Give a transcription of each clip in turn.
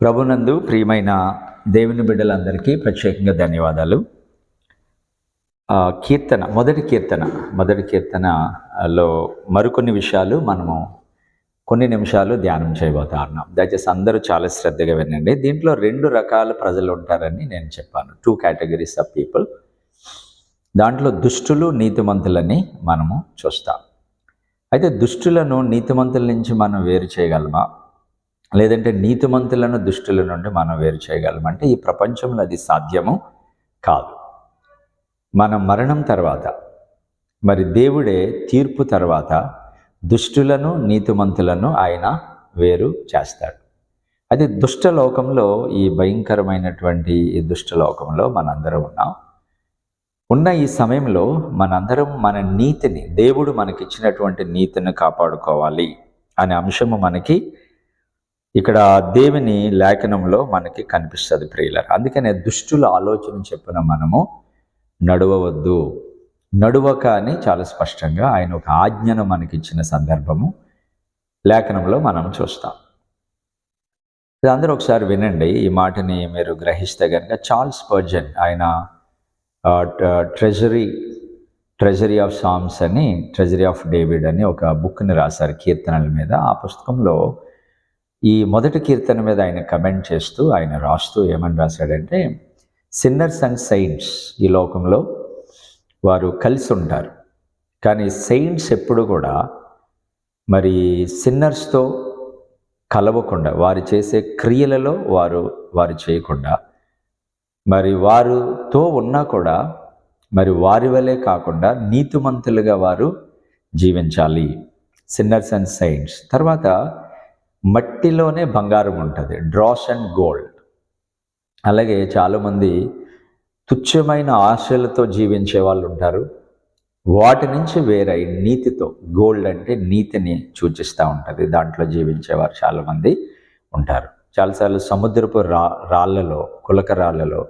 ప్రభునందు ప్రియమైన దేవుని బిడ్డలందరికీ ప్రత్యేకంగా ధన్యవాదాలు. కీర్తన మొదటి కీర్తన మొదటి కీర్తనలో మరికొన్ని విషయాలు మనము కొన్ని నిమిషాలు ధ్యానం చేయబోతా ఉన్నాం. దయచేసి అందరూ చాలా శ్రద్ధగా వినండి. దీంట్లో రెండు రకాల ప్రజలు ఉంటారని నేను చెప్పాను. టూ కేటగిరీస్ ఆఫ్ పీపుల్ దాంట్లో దుష్టులు నీతిమంతులని మనము చూస్తాం. అయితే దుష్టులను నీతిమంతుల నుంచి మనం వేరు చేయగలమా? లేదంటే నీతిమంతులను దుష్టుల నుండి మనం వేరు చేయగలం. అంటే ఈ ప్రపంచంలో అది సాధ్యము కాదు. మన మరణం తర్వాత మరి దేవుడే తీర్పు తర్వాత దుష్టులను నీతిమంతులను ఆయన వేరు చేస్తాడు. అది దుష్టలోకంలో ఈ భయంకరమైనటువంటి ఈ దుష్టలోకంలో మనందరం ఉన్నాం. ఉన్న ఈ సమయంలో మనందరం మన నీతిని దేవుడు మనకిచ్చినటువంటి నీతిని కాపాడుకోవాలి అనే అంశము మనకి ఇక్కడ దేవుని లేఖనంలో మనకి కనిపిస్తుంది ప్రియులర్. అందుకనే దుష్టుల ఆలోచన చెప్పిన మనము నడవవద్దు. నడువక అని చాలా స్పష్టంగా ఆయన ఒక ఆజ్ఞను మనకిచ్చిన సందర్భము లేఖనంలో మనం చూస్తాం. ఇది అందరూ ఒకసారి వినండి. ఈ మాటని మీరు గ్రహిస్తే కనుక చార్ల్స్ పర్జన్ ఆయన ట్రెజరీ ట్రెజరీ ఆఫ్ సామ్స్ అని ట్రెజరీ ఆఫ్ డేవిడ్ అని ఒక బుక్ని రాశారు కీర్తనల మీద. ఆ పుస్తకంలో ఈ మొదటి కీర్తన మీద ఆయన కమెంట్ చేస్తూ ఆయన రాస్తూ ఏమని రాశాడంటే సిన్నర్స్ అండ్ సెయింట్స్ ఈ లోకంలో వారు కలిసి ఉంటారు. కానీ సెయింట్స్ ఎప్పుడు కూడా మరి సిన్నర్స్తో కలవకుండా వారు చేసే క్రియలలో వారు వారు చేయకుండా మరి వారితో ఉన్నా కూడా మరి వారి వలె కాకుండా నీతిమంతులుగా వారు జీవించాలి. సిన్నర్స్ అండ్ సైన్స్ తర్వాత మట్టిలోనే బంగారం ఉంటుంది. డ్రాస్ అండ్ గోల్డ్ అలాగే చాలామంది తుచ్చమైన ఆశలతో జీవించే వాళ్ళు ఉంటారు. వాటి నుంచి వేరై నీతితో గోల్డ్ అంటే నీతిని సూచిస్తూ ఉంటుంది. దాంట్లో జీవించేవారు చాలామంది ఉంటారు. చాలాసార్లు సముద్రపు రా రాళ్ళలో కులక రాళ్ళలో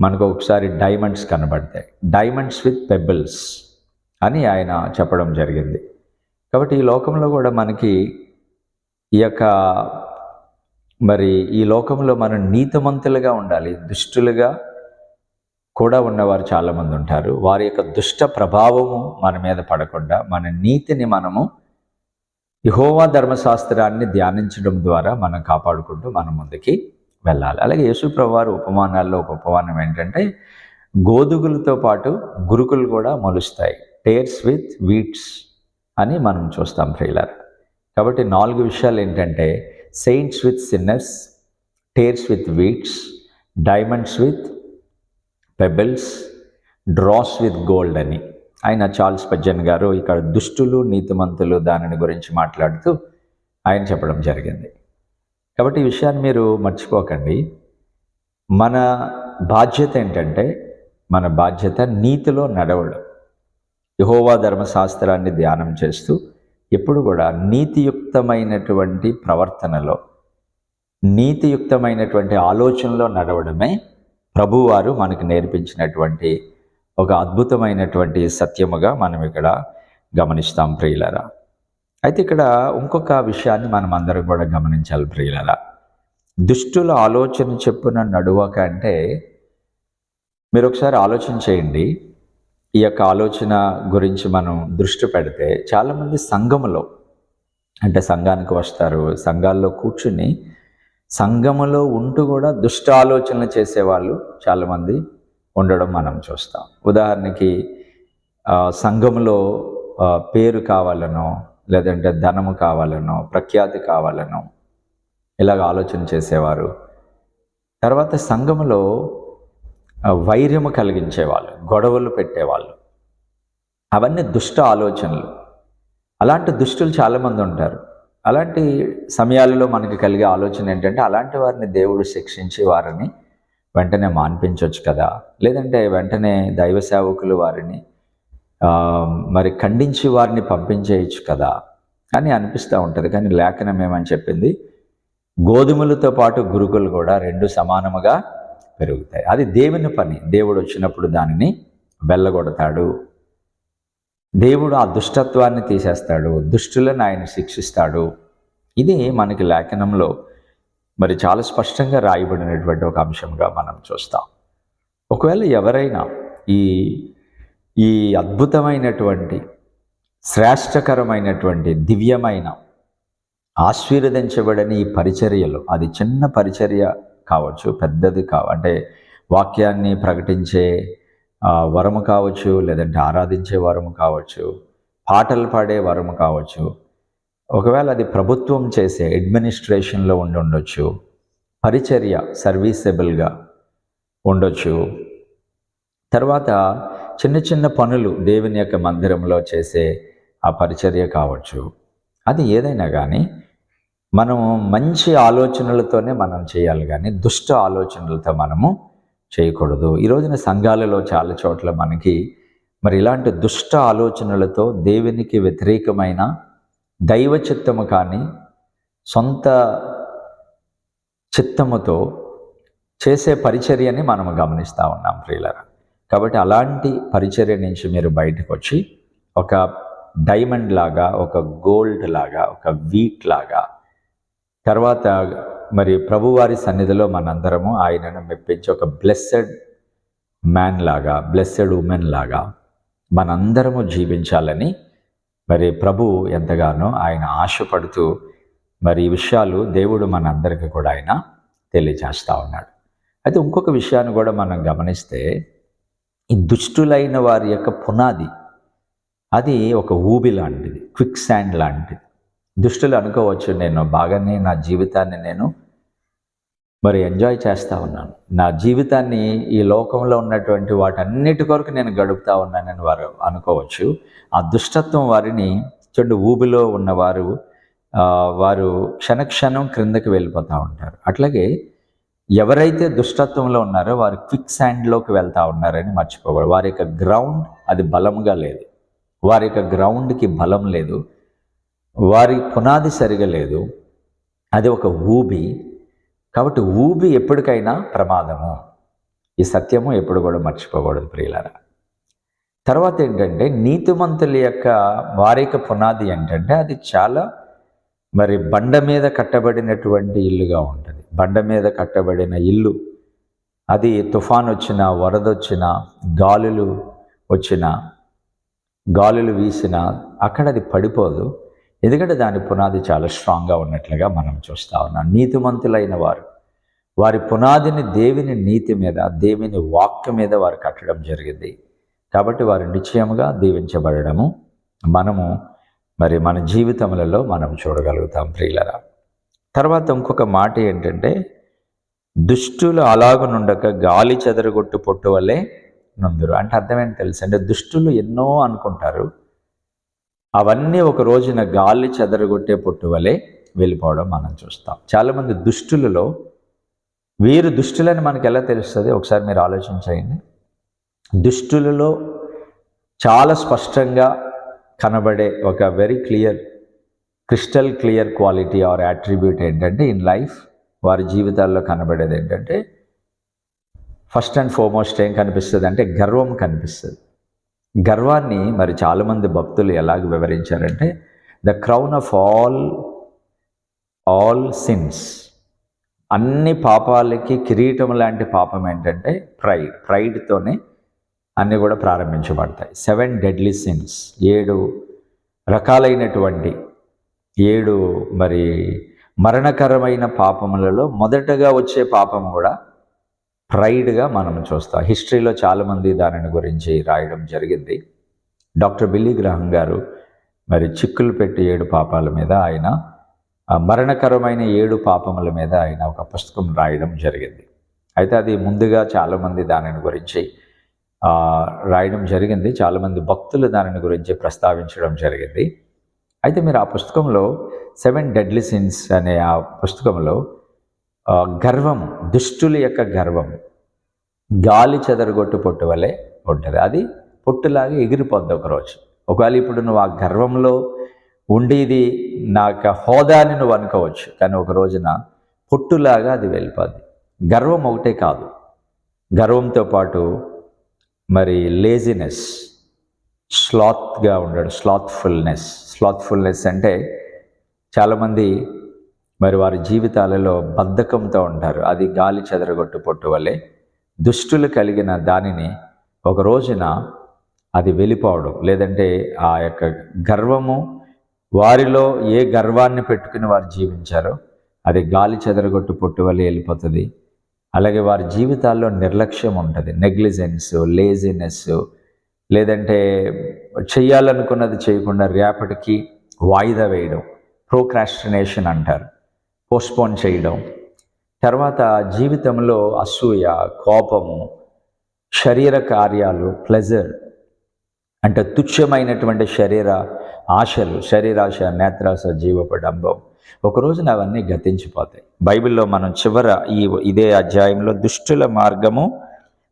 మనకు ఒకసారి డైమండ్స్ కనబడతాయి. డైమండ్స్ విత్ పెబుల్స్ అని ఆయన చెప్పడం జరిగింది. కాబట్టి ఈ లోకంలో కూడా మనకి ఈ యొక్క మరి ఈ లోకంలో మనం నీతిమంతులుగా ఉండాలి దుష్టులుగా కూడా ఉన్నవారు చాలామంది ఉంటారు. వారి యొక్క దుష్ట ప్రభావము మన మీద పడకుండా మన నీతిని మనము యహోవా ధర్మశాస్త్రాన్ని ధ్యానించడం ద్వారా మనం కాపాడుకుంటూ మనం ముందుకి వెళ్ళాలి. అలాగే యేసుప్రభు వారి ఉపమానాల్లో ఒక ఉపమానం ఏంటంటే గోధుగులతో పాటు గురుకులు కూడా మొలుస్తాయి. టేర్స్ విత్ వీట్స్ అని మనం చూస్తాం ప్రియులర్ కాబట్టి నాలుగు విషయాలు ఏంటంటే saints with sinners tares with wheats diamonds with pebbles dross with gold అని. ఆయన చార్ల్స్ పజ్జన్ గారు ఇక్కడ దుష్టులు నీతిమంతులు దానిని గురించి మాట్లాడుతూ ఆయన చెప్పడం జరిగింది. కాబట్టి ఈ విషయాన్ని మీరు మర్చిపోకండి. మన బాధ్యత ఏంటంటే మన బాధ్యత నీతిలో నడవడం. యహోవా ధర్మశాస్త్రాన్ని ధ్యానం చేస్తూ ఎప్పుడు కూడా నీతియుక్తమైనటువంటి ప్రవర్తనలో నీతియుక్తమైనటువంటి ఆలోచనలో నడవడమే ప్రభువారు మనకు నేర్పించినటువంటి ఒక అద్భుతమైనటువంటి సత్యముగా మనం ఇక్కడ గమనిస్తాం ప్రియులరా. అయితే ఇక్కడ ఇంకొక విషయాన్ని మనం అందరం కూడా గమనించాలి ప్రియులరా. దుష్టుల ఆలోచన చెప్పున నడువక అంటే మీరు ఒకసారి ఆలోచన చేయండి. ఈ యొక్క ఆలోచన గురించి మనం దృష్టి పెడితే చాలామంది సంఘములో అంటే సంఘానికి వస్తారు సంఘాల్లో కూర్చుని సంఘములో ఉంటూ కూడా దుష్ట ఆలోచనలు చేసేవాళ్ళు చాలామంది ఉండడం మనం చూస్తాం. ఉదాహరణకి సంఘములో పేరు కావాలనో లేదంటే ధనము కావాలనో ప్రఖ్యాతి కావాలనో ఇలాగ ఆలోచన చేసేవారు. తర్వాత సంఘములో వైర్యము కలిగించేవాళ్ళు గొడవలు పెట్టేవాళ్ళు. అవన్నీ దుష్ట ఆలోచనలు. అలాంటి దుష్టులు చాలామంది ఉంటారు. అలాంటి సమయాలలో మనకి కలిగే ఆలోచన ఏంటంటే అలాంటి వారిని దేవుడు శిక్షించి వారిని వెంటనే మాన్పించవచ్చు కదా. లేదంటే వెంటనే దైవ సేవకులు వారిని మరి ఖండించి వారిని పంపించేయచ్చు కదా అని అనిపిస్తూ ఉంటుంది. కానీ లేఖనం ఏమని చెప్పింది గోధుమలతో పాటు గురుకులు కూడా రెండు సమానముగా పెరుగుతాయి. అది దేవుని పని. దేవుడు వచ్చినప్పుడు దానిని వెళ్ళగొడతాడు. దేవుడు ఆ దుష్టత్వాన్ని తీసేస్తాడు. దుష్టులను ఆయన శిక్షిస్తాడు. ఇది మనకి లేఖనంలో మరి చాలా స్పష్టంగా రాయబడినటువంటి ఒక అంశంగా మనం చూస్తాం. ఒకవేళ ఎవరైనా ఈ ఈ అద్భుతమైనటువంటి శ్రేష్టకరమైనటువంటి దివ్యమైన ఆశీర్వదించబడని ఈ పరిచర్యలు అది చిన్న పరిచర్య కావచ్చు పెద్దది కావ అంటే వాక్యాన్ని ప్రకటించే వరము కావచ్చు లేదంటే ఆరాధించే వరము కావచ్చు పాటలు పాడే వరము కావచ్చు. ఒకవేళ అది ప్రభుత్వం చేసే అడ్మినిస్ట్రేషన్లో ఉండి ఉండొచ్చు పరిచర్య సర్వీసెబుల్గా ఉండొచ్చు. తర్వాత చిన్న చిన్న పనులు దేవుని యొక్క మందిరంలో చేసే ఆ పరిచర్య కావచ్చు. అది ఏదైనా కానీ మనము మంచి ఆలోచనలతోనే మనం చేయాలి కానీ దుష్ట ఆలోచనలతో మనము చేయకూడదు. ఈ రోజున సంఘాలలో చాలా చోట్ల మనకి మరి ఇలాంటి దుష్ట ఆలోచనలతో దేవునికి వ్యతిరేకమైన దైవ చిత్తము కానీ సొంత చిత్తముతో చేసే పరిచర్యని మనం గమనిస్తూ ఉన్నాం ప్రియులరా. కాబట్టి అలాంటి పరిచర్య నుంచి మీరు బయటకు వచ్చి ఒక డైమండ్ లాగా ఒక గోల్డ్ లాగా ఒక వీట్ లాగా తర్వాత మరి ప్రభువారి సన్నిధిలో మనందరము ఆయనను మెప్పించి ఒక బ్లెస్సెడ్ మ్యాన్ లాగా బ్లెస్సెడ్ ఉమెన్ లాగా మనందరము జీవించాలని మరి ప్రభు ఎంతగానో ఆయన ఆశపడుతూ మరి ఈ విషయాలు దేవుడు మనందరికీ కూడా ఆయన తెలియజేస్తూ ఉన్నాడు. అయితే ఇంకొక విషయాన్ని కూడా మనం గమనిస్తే ఈ దుష్టులైన వారి యొక్క పునాది అది ఒక ఊబి లాంటిది క్విక్ శాండ్ లాంటిది. దుష్టులు అనుకోవచ్చు నేను. బాగానే నా జీవితాన్ని నేను మరి ఎంజాయ్ చేస్తూ ఉన్నాను. నా జీవితాన్ని ఈ లోకంలో ఉన్నటువంటి వాటన్నిటి కొరకు నేను గడుపుతా ఉన్నానని వారు అనుకోవచ్చు. ఆ దుష్టత్వం వారిని చెడు ఊబిలో ఉన్నవారు వారు క్షణక్షణం క్రిందకి వెళ్ళిపోతూ ఉంటారు. అట్లాగే ఎవరైతే దుష్టత్వంలో ఉన్నారో వారు క్విక్ శాండ్లోకి వెళ్తూ ఉన్నారని మర్చిపోకూడదు. వారి యొక్క గ్రౌండ్ అది బలంగా లేదు. వారి యొక్క గ్రౌండ్కి బలం లేదు. వారి పునాది సరిగా లేదు అది ఒక ఊబి. కాబట్టి ఊబి ఎప్పటికైనా ప్రమాదము. ఈ సత్యము ఎప్పుడు కూడా మర్చిపోకూడదు ప్రియులారా. తర్వాత ఏంటంటే నీతిమంతుల యొక్క వారిక పునాది ఏంటంటే అది చాలా మరి బండ మీద కట్టబడినటువంటి ఇల్లుగా ఉంటుంది. బండ మీద కట్టబడిన ఇల్లు. అది తుఫాన్ వచ్చినా వరదొచ్చినా గాలులు వచ్చినా గాలులు వీసినా అక్కడ అది పడిపోదు. ఎందుకంటే దాని పునాది చాలా స్ట్రాంగ్గా ఉన్నట్లుగా మనం చూస్తా ఉన్నాం. నీతిమంతులైన వారు. వారి పునాదిని దేవుని నీతి మీద దేవుని వాక్య మీద వారు కట్టడం జరిగింది. కాబట్టి వారు నిశ్చయముగా దీవించబడము మనము మరి మన జీవితములలో మనం చూడగలుగుతాం ప్రియులరా. తర్వాత ఇంకొక మాట ఏంటంటే దుష్టులు అలాగనుండక గాలి చెదరగొట్టు పొట్టు వల్లే నందురు. అంటే అర్థమేంటి తెలుసు? అంటే దుష్టులు ఎన్నో అనుకుంటారు. అవన్నీ ఒక రోజున గాలి చెదరగొట్టే పొట్టు వలె వెళ్ళిపోవడం మనం చూస్తాం. చాలామంది దుష్టులలో వీరు దుష్టులని మనకు ఎలా తెలుస్తుంది? ఒకసారి మీరు ఆలోచించండి. దుష్టులలో చాలా స్పష్టంగా కనబడే ఒక very clear crystal clear quality or attribute ఏంటంటే ఇన్ లైఫ్ వారి జీవితాల్లో కనబడేది ఏంటంటే ఫస్ట్ అండ్ ఫార్మోస్ట్ ఏం కనిపిస్తుంది అంటే గర్వం కనిపిస్తుంది. గర్వాన్ని మరి చాలామంది భక్తులు ఎలాగ వివరించారంటే the crown of all all sins. అన్ని పాపాలకి కిరీటం లాంటి పాపం ఏంటంటే ప్రైడ్ ప్రైడ్తోనే అన్నీ కూడా ప్రారంభించబడతాయి. సెవెన్ డెడ్లీ సిన్స్ ఏడు రకాలైనటువంటి ఏడు మరి మరణకరమైన పాపములలో మొదటగా వచ్చే పాపం కూడా ప్రైడ్గా మనం చూస్తాం. హిస్టరీలో చాలామంది దానిని గురించి రాయడం జరిగింది. డాక్టర్ బిల్లీ గ్రహం గారు మరి చిక్కులు పెట్టి ఏడు పాపాల మీద ఆయన మరణకరమైన ఏడు పాపముల మీద ఆయన ఒక పుస్తకం రాయడం జరిగింది. అయితే అది ముందుగా చాలామంది దానిని గురించి రాయడం జరిగింది. చాలామంది భక్తులు దానిని గురించి ప్రస్తావించడం జరిగింది. అయితే మీరు ఆ పుస్తకంలో సెవెన్ డెడ్లీ సిన్స్ అనే ఆ పుస్తకంలో గర్వం దుష్టుల యొక్క గర్వం. గాలి చెదరగొట్టు పొట్టు వలె ఉంటుంది. అది పొట్టులాగా ఎగిరిపోద్ది ఒకరోజు. ఒకవేళ ఇప్పుడు నువ్వు ఆ గర్వంలో ఉండేది నా యొక్క హోదాని నువ్వు అనుకోవచ్చు కానీ ఒక రోజున పొట్టులాగా అది వెళ్ళిపోద్ది. గర్వం ఒకటే కాదు. గర్వంతో పాటు మరి లేజినెస్ స్లాత్గా ఉండడు స్లాత్ఫుల్నెస్ స్లాత్ఫుల్నెస్ అంటే చాలామంది మరి వారి జీవితాలలో బద్ధకంతో ఉంటారు. అది గాలి చెదరగొట్టు పొట్టు వలె దుష్టులు కలిగిన దానిని ఒక రోజున అది వెళ్ళిపోవడం లేదంటే ఆ యొక్క గర్వము వారిలో ఏ గర్వాన్ని పెట్టుకుని వారు జీవించారో అది గాలి చెదరగొట్టు పొట్టు వల్ల వెళ్ళిపోతుంది. అలాగే వారి జీవితాల్లో నిర్లక్ష్యం ఉంటుంది. నెగ్లిజెన్స్ లేజినెస్ లేదంటే చేయాలనుకున్నది చేయకుండా రేపటికి వాయిదా వేయడం. ప్రోక్రాస్టినేషన్ అంటారు. పోస్ట్పోన్ చేయడం. తర్వాత జీవితంలో అసూయ కోపము శరీర కార్యాలు ప్లెజర్ అంటే తుచ్చమైనటువంటి శరీర ఆశలు శరీరాశ నేత్రాశ జీవపడంబం ఒక రోజున అవన్నీ గతించిపోతాయి. బైబిల్లో మనం చివర ఈ ఇదే అధ్యాయంలో దుష్టుల మార్గము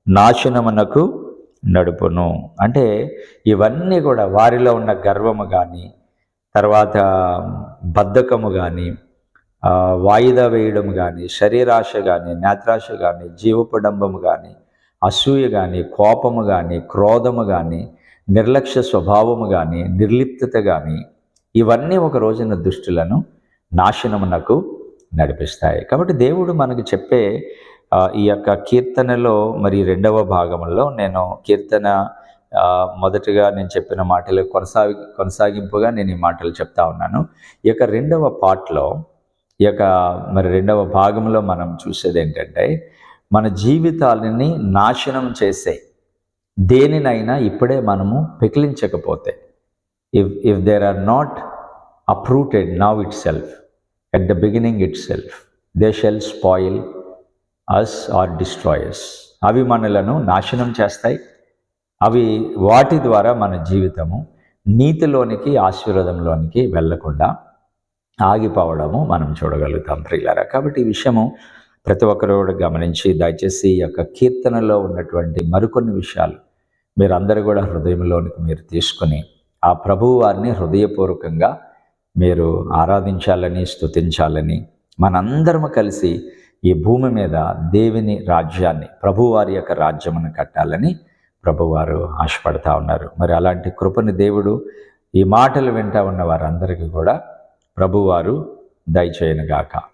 నాశనమునకు నడుపును. అంటే ఇవన్నీ కూడా వారిలో ఉన్న గర్వము కానీ తర్వాత బద్ధకము కానీ వాయిదా వేయడం కానీ శరీరాశ కానీ నేత్రాశ కానీ జీవపడంబము కానీ అసూయ కానీ కోపము కానీ క్రోధము కానీ నిర్లక్ష్య స్వభావము కానీ నిర్లిప్తత కానీ ఇవన్నీ ఒక రోజున దుష్టులను నాశనమునకు నడిపిస్తాయి. కాబట్టి దేవుడు మనకు చెప్పే ఈ యొక్క కీర్తనలో మరి రెండవ భాగంలో నేను కీర్తన మొదటగా నేను చెప్పిన మాటలు కొనసాగి కొనసాగింపుగా నేను ఈ మాటలు చెప్తా ఉన్నాను. ఈ యొక్క రెండవ పార్ట్లో ఈ యొక్క మరి రెండవ భాగంలో మనం చూసేది ఏంటంటే మన జీవితాలని నాశనం చేసే దేనినైనా ఇప్పుడే మనము పెకిలించకపోతే if if there are not uprooted now itself at the beginning itself they shall spoil us or destroyers అవి మనలను నాశనం చేస్తాయి. అవి వాటి ద్వారా మన జీవితము నీతిలోనికి ఆశీర్వాదంలోనికి వెళ్ళకుండా ఆగిపోవడము మనం చూడగలుగుతాం ప్రియులారా. కాబట్టి ఈ విషయము ప్రతి ఒక్కరు కూడా గమనించి దయచేసి ఈ యొక్క కీర్తనలో ఉన్నటువంటి మరికొన్ని విషయాలు మీరందరూ కూడా హృదయంలోనికి మీరు తీసుకొని ఆ ప్రభువు వారిని హృదయపూర్వకంగా మీరు ఆరాధించాలని స్తుతించాలని మనందరము కలిసి ఈ భూమి మీద దేవుని రాజ్యాన్ని ప్రభువారి యొక్క రాజ్యమును కట్టాలని ప్రభువారు ఆశపడతా ఉన్నారు. మరి అలాంటి కృపని దేవుడు ఈ మాటలు వింటా ఉన్న వారందరికీ కూడా ప్రభువారు దయచేయనుగాక.